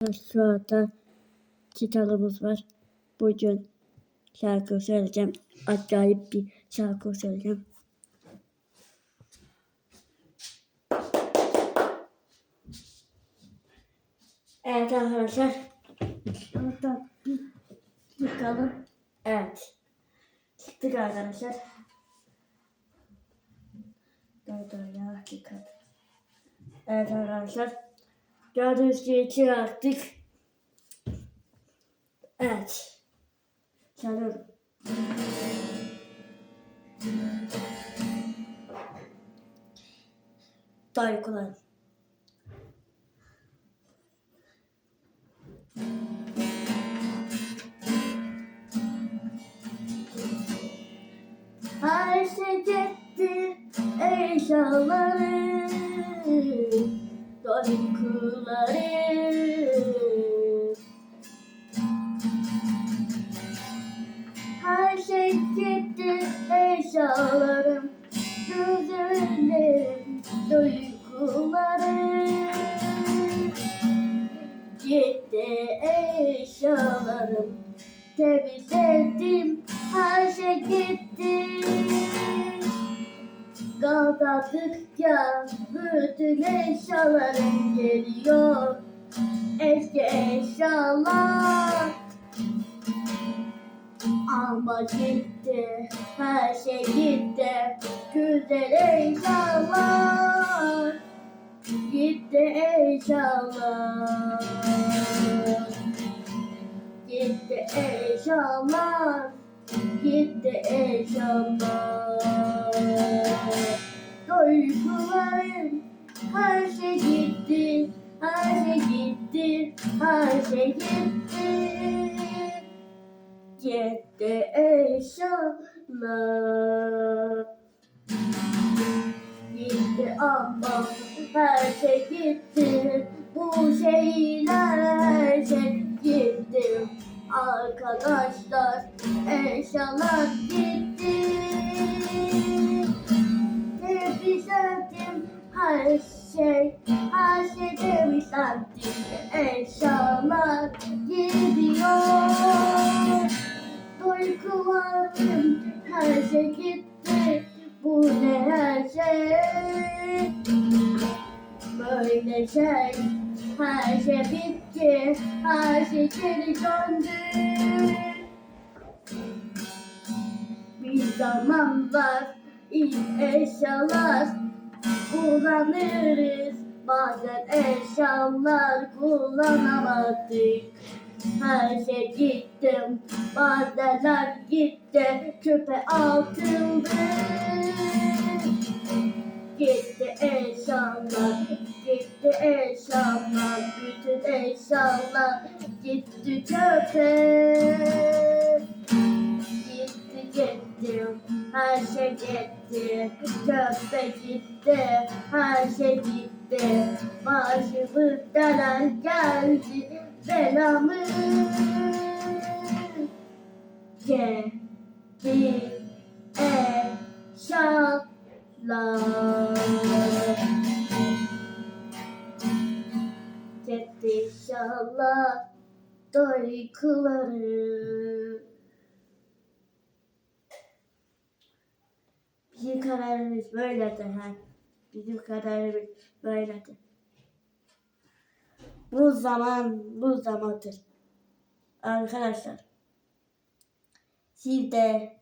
Anda kitabımız var. Bugün şarkı söyleyeceğim. Acayip bir şarkı söyleyeceğim. Evet arkadaşlar. Şuradan bir çıkalım. Evet. Çıktık arkadaşlar. Dur dur ya dikkat. Evet arkadaşlar. Gördüğünüz gibi çıkarttık. Evet. Çalıyorum. Dayıkular. Her şey gitti eşyaları Dayıkuları Her şey gitti eşyalarım Gözlerim duygularım Gitti eşyalarım Kalkadıkça bütün eşyalarım geliyor Eski eşyalar ama gitti, her şey gitti. Güzel eşyalar, gitti eşyalar. Gitti eşyalar, gitti eşyalar. Duygularım, her şey gitti, her şey gitti, her şey gitti. Gitti eşyalar. Gitti ama her şey gitti. Bu şeyler her şey gitti. Arkadaşlar eşyalar gitti her şey Her şey temizlendim Eşyalar gidiyor Duygularım her şey gitti Bu ne her şey Böyle şey Her şey bitti Her şey geri döndü Bir zamanlar ilk eşyalar kullanırız Bazen eşyalar kullanamadık her şey gittim, badeler gitti, küpe altındı. Gitti eşyalar, gitti eşyalar, bütün eşyalar gitti çöpe. Gitti, çöpe gitti, her şey gitti. Başımızdan geldi belamı. Gitti eşyalar. Gitti eşyalar, duyguları. Bizim kararımız böyledir ha. Bizim kararımız böyledir. Bu zaman bu zamandır. Arkadaşlar. Siz de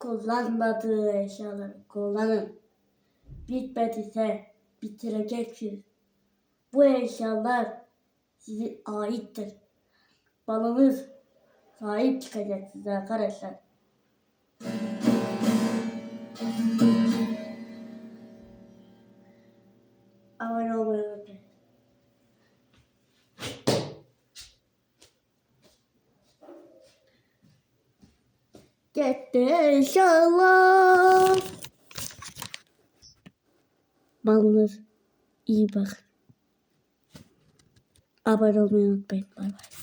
kullanmadığı eşyaları kullanın. Bitmediyse bitireceksiniz. Bu eşyalar size aittir. Balınız sahip çıkacak size arkadaşlar. Gitti inşallah. Balınız iyi bak. Abone olmayı unutmayın. Bay bay.